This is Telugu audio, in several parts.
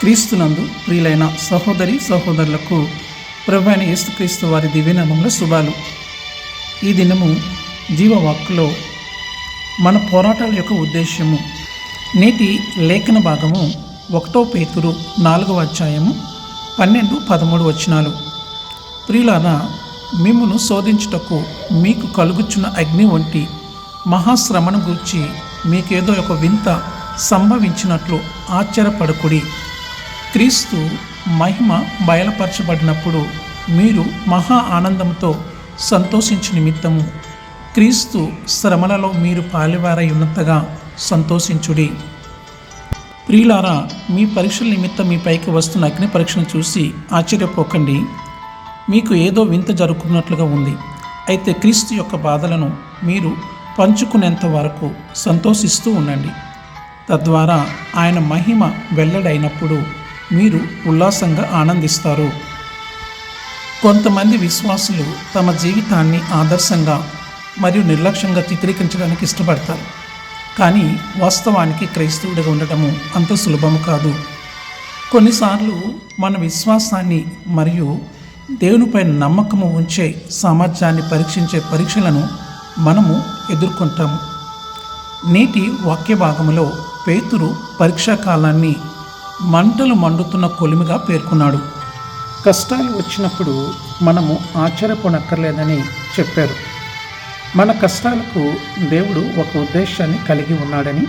క్రీస్తునందు ప్రియులైన సహోదరి సహోదరులకు ప్రభు అయిన యేసుక్రీస్తు వారి దివ్యనామంలో శుభాలు. ఈ దినము జీవవాక్కులో మన పోరాటాల యొక్క ఉద్దేశ్యము. నేటి లేఖన భాగము ఒకటో పేతురు నాలుగవ అధ్యాయము పన్నెండు పదమూడు వచనాలు. ప్రియులన మిమ్మును శోధించుటకు మీకు కలుగుచున్న అగ్ని వంటి మహాశ్రమను గురించి మీకేదో ఒక వింత సంభవించినట్లు ఆశ్చర్యపడకుడి. క్రీస్తు మహిమ బయలుపరచబడినప్పుడు మీరు మహా ఆనందంతో సంతోషించు నిమిత్తము. క్రీస్తు శ్రమలలో మీరు పాలివారై ఉన్నంతగా సంతోషించుడి. ప్రియులారా మీ పరీక్షల నిమిత్తం మీ పైకి వస్తున్న అగ్ని పరీక్షను చూసి ఆశ్చర్యపోకండి. మీకు ఏదో వింత జరుగుతున్నట్లుగా ఉంది. అయితే క్రీస్తు యొక్క బాధలను మీరు పంచుకునేంత వరకు సంతోషిస్తూ ఉండండి. తద్వారా ఆయన మహిమ వెల్లడైనప్పుడు మీరు ఉల్లాసంగా ఆనందిస్తారు. కొంతమంది విశ్వాసులు తమ జీవితాన్ని ఆదర్శంగా మరియు నిర్లక్ష్యంగా చిత్రీకరించడానికి ఇష్టపడతారు. కానీ వాస్తవానికి క్రైస్తవుడిగా ఉండటము అంత సులభము కాదు. కొన్నిసార్లు మన విశ్వాసాన్ని మరియు దేవునిపై నమ్మకము ఉంచే సామర్థ్యాన్ని పరీక్షించే పరీక్షలను మనము ఎదుర్కొంటాము. నేటి వాక్య భాగంలో పేతురు పరీక్షా కాలాన్ని మంటలు మండుతున్న కొలిమిగా పేర్కొన్నాడు. కష్టాలు వచ్చినప్పుడు మనము ఆశ్చర్యపోనక్కర్లేదని చెప్పారు. మన కష్టాలకు దేవుడు ఒక ఉద్దేశాన్ని కలిగి ఉన్నాడని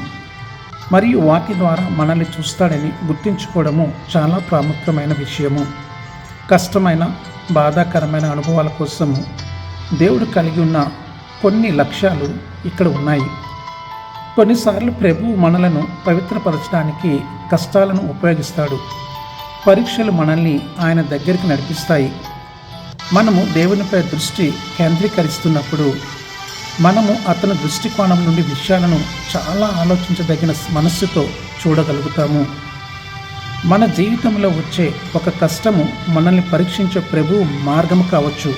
మరియు వాటి ద్వారా మనల్ని చూస్తాడని గుర్తించుకోవడము చాలా ప్రాముఖ్యమైన విషయము. కష్టమైన బాధాకరమైన అనుభవాల కోసము దేవుడు కలిగి ఉన్న కొన్ని లక్ష్యాలు ఇక్కడ ఉన్నాయి. కొన్నిసార్లు ప్రభు మనలను పవిత్రపరచడానికి కష్టాలను ఉపయోగిస్తాడు. పరీక్షలు మనల్ని ఆయన దగ్గరికి నడిపిస్తాయి. మనము దేవునిపై దృష్టి కేంద్రీకరిస్తున్నప్పుడు మనము అతని దృష్టికోణం నుండి విషయాలను చాలా ఆలోచించదగిన మనస్సుతో చూడగలుగుతాము. మన జీవితంలో వచ్చే ఒక కష్టము మనల్ని పరీక్షించే ప్రభు మార్గము కావచ్చు.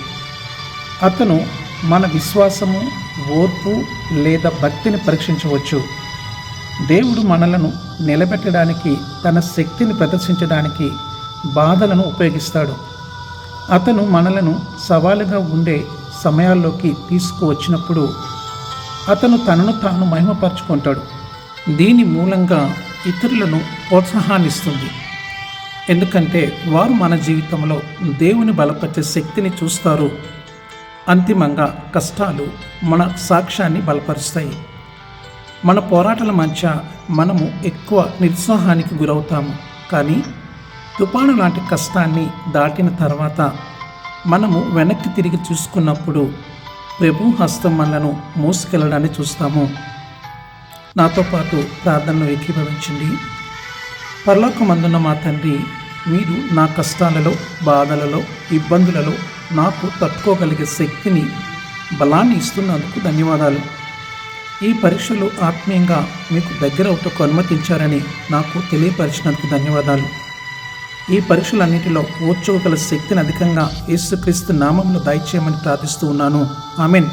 అతను మన విశ్వాసము ఓర్పు లేదా భక్తిని పరీక్షించవచ్చు. దేవుడు మనలను నిలబెట్టడానికి తన శక్తిని ప్రదర్శించడానికి బాధలను ఉపయోగిస్తాడు. అతను మనలను సవాలుగా ఉండే సమయాల్లోకి తీసుకువచ్చినప్పుడు అతను తనను తాను మహిమపరుచుకుంటాడు. దీని మూలంగా ఇతరులను ప్రోత్సాహాన్నిస్తుంది. ఎందుకంటే వారు మన జీవితంలో దేవుని బలపరిచే శక్తిని చూస్తారు. అంతిమంగా కష్టాలు మన సాక్ష్యాన్ని బలపరుస్తాయి. మన పోరాటాల మధ్య మనము ఎక్కువ నిరుత్సాహానికి గురవుతాము. కానీ తుఫాను లాంటి కష్టాన్ని దాటిన తర్వాత మనము వెనక్కి తిరిగి చూసుకున్నప్పుడు ప్రభు హస్తం మనలను మోసుకెళ్ళడాన్ని చూస్తాము. నాతో పాటు ప్రార్థనలో ఏకీభవించండి. పరలోకమందున్న మా తండ్రి మీరు నా కష్టాలలో బాధలలో ఇబ్బందులలో నాకు తట్టుకోగలిగే శక్తిని బలాన్ని ఇస్తున్నందుకు ధన్యవాదాలు. ఈ పరీక్షలు ఆత్మీయంగా మీకు దగ్గర ఒకటకు అనుమతించారని నాకు తెలియపరిచినందుకు ధన్యవాదాలు. ఈ పరీక్షలన్నిటిలో ఓర్చుకోగల శక్తిని అధికంగా యేసుక్రీస్తు నామంలో దయచేయమని ప్రార్థిస్తూ ఉన్నాను. ఆమెన్.